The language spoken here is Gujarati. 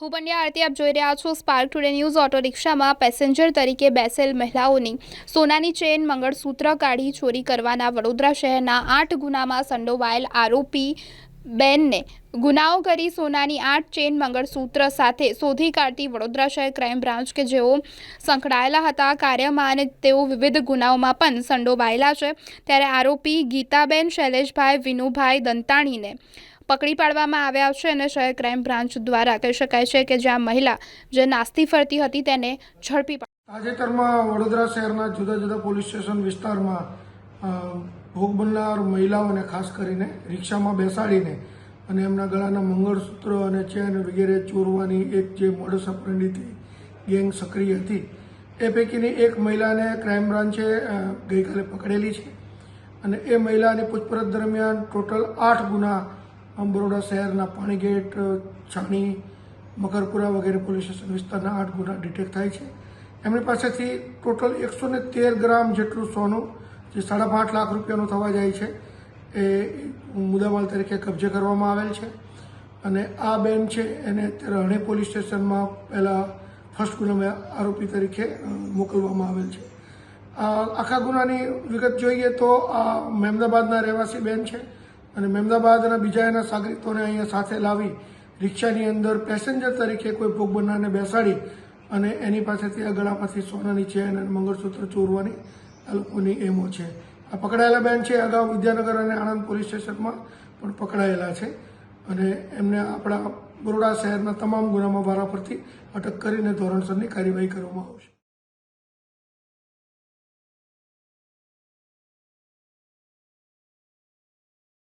હું પંડ્યા આરતી, આપ જોઈ રહ્યા છો સ્પાર્ક ટુડે ન્યૂઝ ઓટો રિક્ષામાં પેસેન્જર તરીકે બેસેલ મહિલાઓની સોનાની ચેન, મંગળસૂત્ર કાઢી ચોરી કરવાના વડોદરા શહેરના આઠ ગુનામાં સંડોવાયેલ આરોપી બેનને ગુનાઓ કરી સોનાની આઠ ચેન, મંગળસૂત્ર સાથે શોધી કાઢતી વડોદરા શહેર ક્રાઇમ બ્રાન્ચ કે જેઓ સંકળાયેલા હતા. કાર્યમાં અને તેઓ વિવિધ ગુનાઓમાં પણ સંડોવાયેલા છે. ત્યારે આરોપી ગીતાબેન, શૈલેષભાઈ, વિનુભાઈ દંતાણીને પકડી પાડવામાં આવ્યા છે અને શહેર ક્રાઇમ બ્રાન્ચ દ્વારા કહી શકાય છે કે જ્યાં મહિલા જે નાસ્તી ફરતી હતી તેને ઝડપી તાજેતરમાં વડોદરા શહેરના જુદા જુદા પોલીસ સ્ટેશન વિસ્તારમાં ભોગ બનનાર મહિલાઓને ખાસ કરીને રિક્ષામાં બેસાડીને અને એમના ગળાના મંગળસૂત્ર અને ચેન વગેરે ચોરવાની એક જે મોડસ ઓપરેન્ડીથી ગેંગ સક્રિય હતી, એ પૈકીની એક મહિલાને ક્રાઇમ બ્રાન્ચે ગઈકાલે પકડેલી છે. અને એ મહિલાની પૂછપરછ દરમિયાન ટોટલ આઠ ગુના બરોડા શહેરના પાણીગેટ છાણી, મકરપુરા વગેરે પોલીસ સ્ટેશન વિસ્તારના આઠ ગુના ડિટેક્ટ થાય છે. એમની પાસેથી ટોટલ એકસો તેર ગ્રામ જેટલું સોનું, જે સાડા પાંચ લાખ રૂપિયાનું થવા જાય છે, એ મુદ્દામાલ તરીકે કબજે કરવામાં આવેલ છે. અને આ બેન છે, એને અત્યારે હણે પોલીસ સ્ટેશનમાં પહેલાં ફર્સ્ટ ગુનામાં આરોપી તરીકે મોકલવામાં આવેલ છે. આખા ગુનાની વિગત જોઈએ તો આ મહેમદાબાદના રહેવાસી બેન છે. અને મહેમદાબાદના બીજા એના સાગરિતોને અહીંયા સાથે લાવી રિક્ષાની અંદર પેસેન્જર તરીકે કોઈ ભોગ બનનારને બેસાડી અને એની પાસેથી આ ગળામાંથી સોનાની ચેન અને મંગળસૂત્ર ચોરવાની આ લોકોની એમો છે. આ પકડાયેલા બેન છે, અગાઉ વિદ્યાનગર અને આણંદ પોલીસ સ્ટેશનમાં પણ પકડાયેલા છે અને એમને આપણા બરોડા શહેરના તમામ ગુનામાં વારાફરતી અટક કરીને ધોરણસરની કાર્યવાહી કરવામાં આવશે.